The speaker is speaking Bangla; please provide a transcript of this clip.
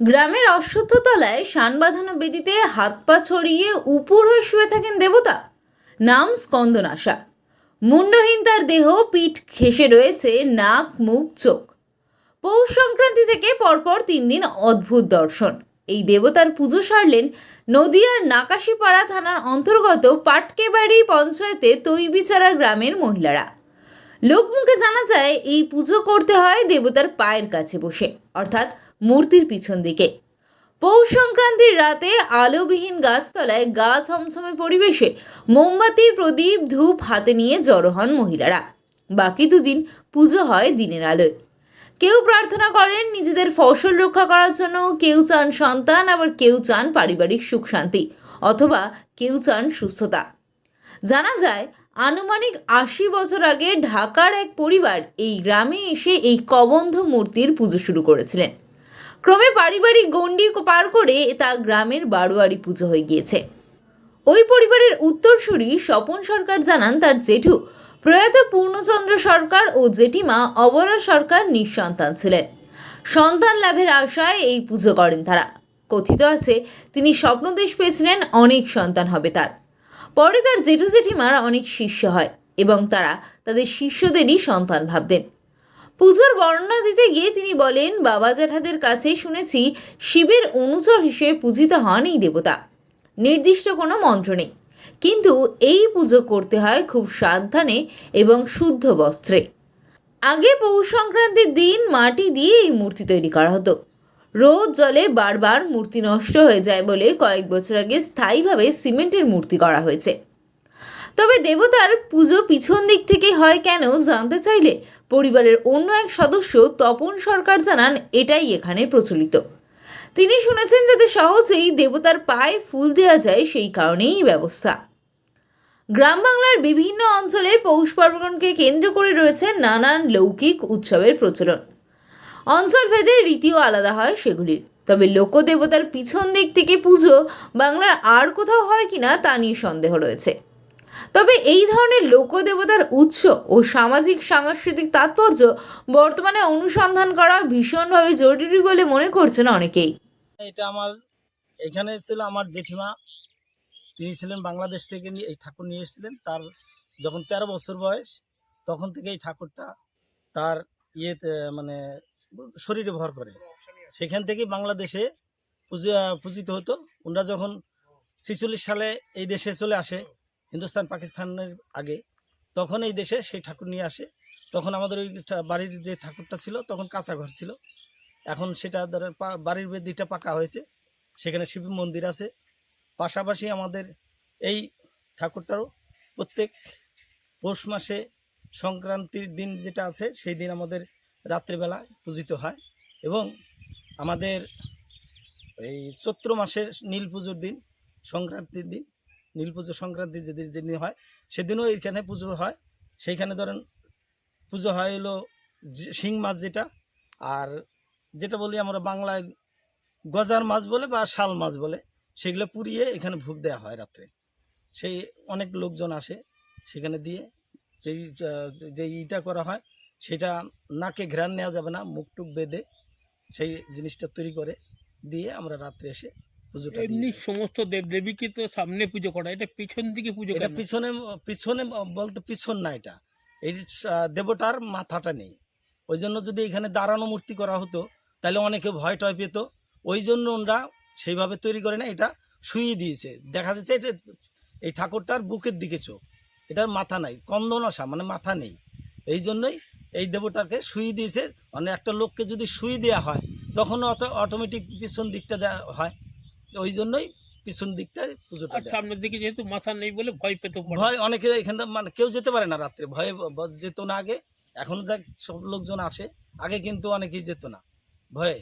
গ্রামের অশ্বত্থতলায় শান বাঁধানো বেদিতে হাত পা ছড়িয়ে উপুর হয়ে শুয়ে থাকেন দেবতা। নাম স্কন্দনাশা। মুন্ডহীন তার দেহ পিঠ ঘেঁষে রয়েছে নাক, মুখ, চোখ। পৌষ সংক্রান্তি থেকে পরপর তিন দিন অদ্ভুত দর্শন। এই দেবতার পুজো সারলেন নদিয়ার নাকাশিপাড়া থানার অন্তর্গত পাটকেবাড়ি পঞ্চায়েতে তৈবিচারা গ্রামের মহিলারা। লোকমুখে জানা যায়, এই পুজো করতে হয় দেবতার পায়ের কাছে বসে, অর্থাৎ মূর্তির পিছন দিকে। পৌষ সংক্রান্তির রাতে আলোবিহীন গাছতলায় গা ছমছমে পরিবেশে মোমবাতি, প্রদীপ, ধূপ হাতে নিয়ে জড়ো হন মহিলারা। বাকি দুদিন পুজো হয় দিনের আলোয়। কেউ প্রার্থনা করেন নিজেদের ফসল রক্ষা করার জন্য, কেউ চান সন্তান, আবার কেউ চান পারিবারিক সুখ শান্তি, অথবা কেউ চান সুস্থতা। জানা যায় আনুমানিক আশি বছর আগে ঢাকার এক পরিবার এই গ্রামে এসে এই কবন্ধ মূর্তির পুজো শুরু করেছিলেন। ক্রমে পারিবারিক গণ্ডি পার করে তা গ্রামের বারোয়ারি পুজো হয়ে গিয়েছে। ওই পরিবারের উত্তরসূরি স্বপন সরকার জানান, তার জেঠু প্রয়াত পূর্ণচন্দ্র সরকার ও জেঠিমা অবলা সরকার নিঃসন্তান ছিলেন। সন্তান লাভের আশায় এই পুজো করেন তারা। কথিত আছে, তিনি স্বপ্নদেশ পেয়েছিলেন, অনেক সন্তান হবে তার। পরে তার জেঠু জেঠিমার অনেক শিষ্য হয় এবং তারা তাদের শিষ্যদেরই সন্তান ভাবতেন। পুজোর বর্ণনা দিতে গিয়ে তিনি বলেন, বাবা জ্যাঠাদের কাছে শুনেছি শিবের অনুচর হিসেবে পূজিত হন এই দেবতা। নির্দিষ্ট কোনো মন্ত্র নেই। কিন্তু এই পুজো করতে হয় খুব সাবধানে এবং শুদ্ধ বস্ত্রে। আগে পৌষ সংক্রান্তির দিন মাটি দিয়ে এই মূর্তি তৈরি করা হতো। রোদ জলে বারবার মূর্তি নষ্ট হয়ে যায় বলে কয়েক বছর আগে স্থায়ীভাবে সিমেন্টের মূর্তি করা হয়েছে। তবে দেবতার পুজো পিছন দিক থেকে হয় কেন জানতে চাইলে পরিবারের অন্য এক সদস্য তপন সরকার জানান, এটাই এখানে প্রচলিত। তিনি শুনেছেন যাতে সহজেই দেবতার পায়ে ফুল দেওয়া যায় সেই কারণেই ব্যবস্থা। গ্রাম বাংলার বিভিন্ন অঞ্চলে পৌষ পার্বণকে কেন্দ্র করে রয়েছে নানান লৌকিক উৎসবের প্রচলন। অঞ্চলভেদে রীতিও আলাদা হয় সেগুলির। তবে লোকদেবতার পিছন দিক থেকে পুজো বাংলার আর কোথাও হয় কিনা তা নিয়ে সন্দেহ রয়েছে। তবে এই ধরনের লোকদেবতার উৎস ও সামাজিক সাংস্কৃতিক তাৎপর্য বর্তমানে অনুসন্ধান করা ভীষণভাবে জরুরি বলে মনে করছেন অনেকেই। এটা আমার, এখানে ছিল আমার জেঠিমা। তিনি ছিলেন বাংলাদেশ থেকে এই ঠাকুর নিয়ে এসেছিলেন। তার যখন তেরো বছর বয়স, তখন থেকে এই ঠাকুরটা তার ইয়েতে মানে শরীরে ভর করে। সেখান থেকে বাংলাদেশে পূজা পূজিত হতো। ওনারা যখন ছিচল্লিশ সালে এই দেশে চলে আসে হিন্দুস্তান পাকিস্তানের আগে তখন এই দেশে সেই ঠাকুর নিয়ে আসে। তখন আমাদের ওই বাড়ির যে ঠাকুরটা ছিল তখন কাঁচা ঘর ছিল। এখন সেটা ধরেন বাড়ির বেদিটা পাকা হয়েছে। সেখানে শিব মন্দির আছে। পাশাপাশি আমাদের এই ঠাকুরটারও প্রত্যেক পৌষ মাসে সংক্রান্তির দিন যেটা আছে সেই দিন আমাদের রাত্রিবেলা পূজিত হয় এবং আমাদের এই চৈত্র মাসের নীল পুজোর দিন, সংক্রান্তির দিন, নীল পুজো সংক্রান্তি যেদিন যেদিন হয়, সেদিনও এইখানে পুজো হয়। সেইখানে ধরেন পুজো হয় হলো শিং মাছ যেটা, আর যেটা বলি আমরা বাংলায় গজার মাছ বলে বা শাল মাছ বলে, সেগুলো পুড়িয়ে এখানে ভোগ দেওয়া হয় রাত্রে। সেই অনেক লোকজন আসে সেখানে দিয়ে যেই যে ইটা করা হয় সেটা নাকে ঘ্রাণ নেওয়া যাবে না মুখ টুক বেঁধে সেই জিনিসটা তৈরি করে দিয়ে আমরা রাত্রে এসে পুজোটা এমনি সমস্ত দেব দেবীকে তো সামনে পুজো করা এটা পিছন দিকে পুজো এটা পিছনে পিছনে বলতে পিছন না এটা। এই দেবতার মাথাটা নেই। ওই জন্য যদি এখানে দাঁড়ানো মূর্তি করা হতো তাহলে অনেকে ভয় টয় পেত। ওই জন্য ওনারা সেইভাবে তৈরি করে না এটা শুয়ে দিয়েছে। দেখা যাচ্ছে এটা এই ঠাকুরটার বুকের দিকে চোখ। এটার মাথা নাই কন্দনসা মানে মাথা নেই। এই জন্যই এই দেবতাকে শুয়ে দিয়েছে। মানে একটা লোককে যদি শুয়ে দেওয়া হয় তখন অত অটোমেটিক পিছন দিকটা দেওয়া হয়। ওই জন্যই পিছন দিকটা পুজোটা সামনের দিকে যেহেতু মাথা নেই বলে ভয় পেত ভয় অনেকে এখানে মানে কেউ যেতে পারে না রাত্রে ভয়ে যেত না আগে। এখন যা সব লোকজন আসে। আগে কিন্তু অনেকেই যেত না। ভয়ে।